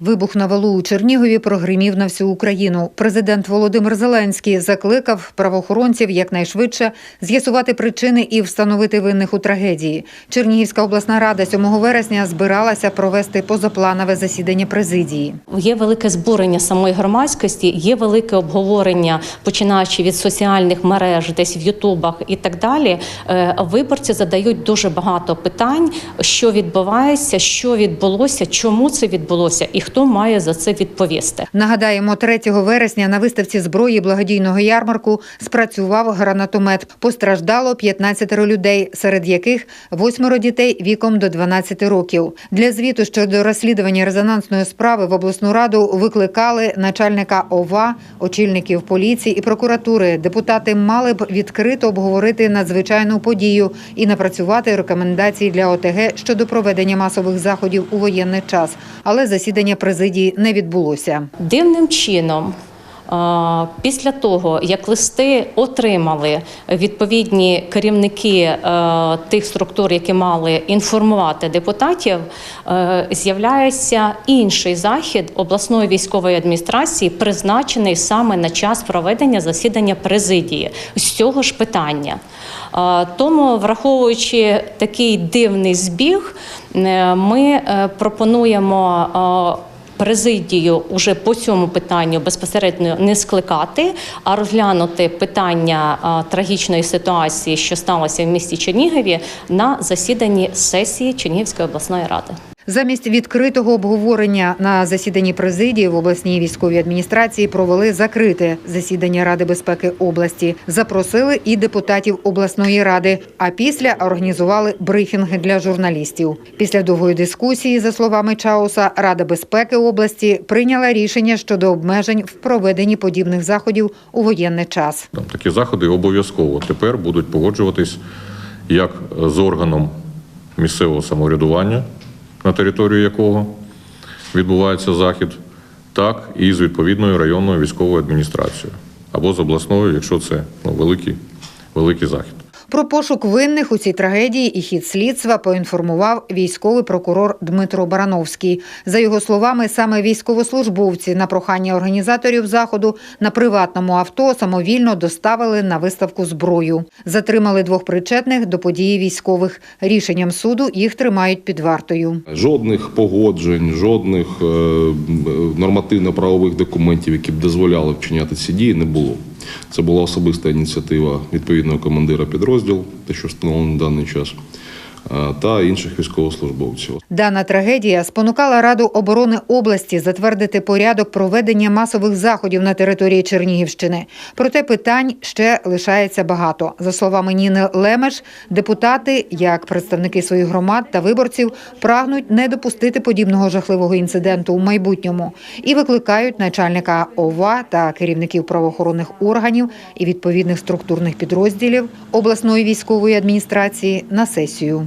Вибух на валу у Чернігові прогримів на всю Україну. Президент Володимир Зеленський закликав правоохоронців якнайшвидше з'ясувати причини і встановити винних у трагедії. Чернігівська обласна рада 7 вересня збиралася провести позапланове засідання президії. Є велике збурення самої громадськості, є велике обговорення, починаючи від соціальних мереж, десь в Ютубах і так далі. Е, Виборці задають дуже багато питань, що відбувається, що відбулося, чому це відбулося, і хто має за це відповісти. Нагадаємо, 3 вересня на виставці зброї благодійного ярмарку спрацював гранатомет. Постраждало 15 людей, серед яких восьмеро дітей віком до 12 років. Для звіту щодо розслідування резонансної справи в обласну раду викликали начальника ОВА, очільників поліції і прокуратури. Депутати мали б відкрито обговорити надзвичайну подію і напрацювати рекомендації для ОТГ щодо проведення масових заходів у воєнний час. Але засідання президії не відбулося. Дивним чином. Після того, як листи отримали відповідні керівники е, тих структур, які мали інформувати депутатів, е, з'являється інший захід обласної військової адміністрації, призначений саме на час проведення засідання президії з цього ж питання. Тому, враховуючи такий дивний збіг, е, ми пропонуємо. Е, Президію уже по цьому питанню безпосередньо не скликати, а розглянути питання трагічної ситуації, що сталося в місті Чернігові, на засіданні сесії Чернігівської обласної ради. Замість відкритого обговорення на засіданні президії в обласній військовій адміністрації провели закрите засідання Ради безпеки області. Запросили і депутатів обласної ради. А після організували брифінги для журналістів. Після довгої дискусії, за словами Чауса, Рада безпеки області прийняла рішення щодо обмежень в проведенні подібних заходів у воєнний час. Там такі заходи обов'язково тепер будуть погоджуватись як з органом місцевого самоврядування, на територію якого відбувається захід, так і з відповідною районною військовою адміністрацією або з обласною, якщо це ну, великий, великий захід. Про пошук винних у цій трагедії і хід слідства поінформував військовий прокурор Дмитро Барановський. За його словами, саме військовослужбовці на прохання організаторів заходу на приватному авто самовільно доставили на виставку зброю. Затримали двох причетних до події військових. Рішенням суду їх тримають під вартою. Жодних погоджень, жодних е, нормативно-правових документів, які б дозволяли вчиняти ці дії, не було. Це була особиста ініціатива відповідного командира підрозділу, те, що встановлено на даний час, та інших військовослужбовців. Дана трагедія спонукала Раду оборони області затвердити порядок проведення масових заходів на території Чернігівщини. Проте питань ще лишається багато. За словами Ніни Лемеш, депутати, як представники своїх громад та виборців, прагнуть не допустити подібного жахливого інциденту у майбутньому і викликають начальника ОВА та керівників правоохоронних органів і відповідних структурних підрозділів обласної військової адміністрації на сесію.